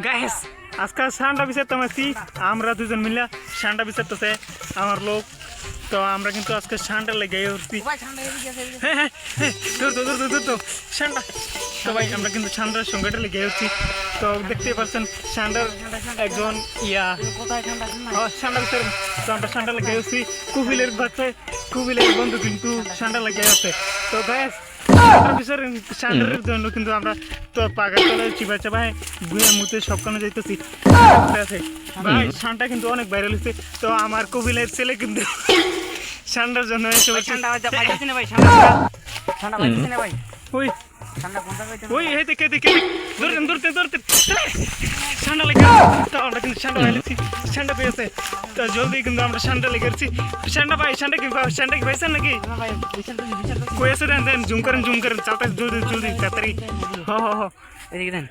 Guys আজকাল সান্ডা বিচারতাম আছি আমরা দুজন মিলে সান্ডা বিচারতেছে আমার লোক তো আমরা কিন্তু আজকে সান্ডা লেগে উঠছি হ্যাঁ হ্যাঁ হ্যাঁ ধর ধর ধর ধর তো সান্ডা তো ভাই আমরা কিন্তু সান্ডার সঙ্গেটা লেগে উঠছি তো দেখতেই পাচ্ছেন সান্ডার একজন ইয়া কোথায় ঠান্ডা ঠান্ডা হ্যাঁ, সান্ডা বিচার তো আমরা সান্ডা লেগে উঠছি কুবিলের বাচ্চায় কুবিলের বন্ধু কিন্তু সান্ডা লেগে আছে তো ব্যাস সান্ডার বিচারে জন্য কিন্তু আমরা তো পাগা তলায় চিপা চাবায় বুয়ে মুতে সবখানে যাইতেছি। ভাই সান্ডা কিন্তু অনেক ভাইরাল হয়েছে তো আমার কবিলের ছেলে কিন্তু সান্ডার জন্য এসে ভাই বলছে, ঠান্ডা পাইতেছি না ভাই ঠান্ডা পাইতেছি না ভাই। ওই ওই এই দেখে দেখে ধরতেন ধরতেন ধরতেন। ঠান্ডা লেগে আমরা কিন্তু ঠান্ডা ঠান্ডা পেয়েছে তো জলদি কিন্তু আমরা ঠান্ডা লেগেছি ঠান্ডা পাই ঠান্ডা কি ঠান্ডা নাকি ভাই কই আছে দেন জুম করেন জুম করেন চালতে জলদি জলদি হ হ হ এদিকে দেন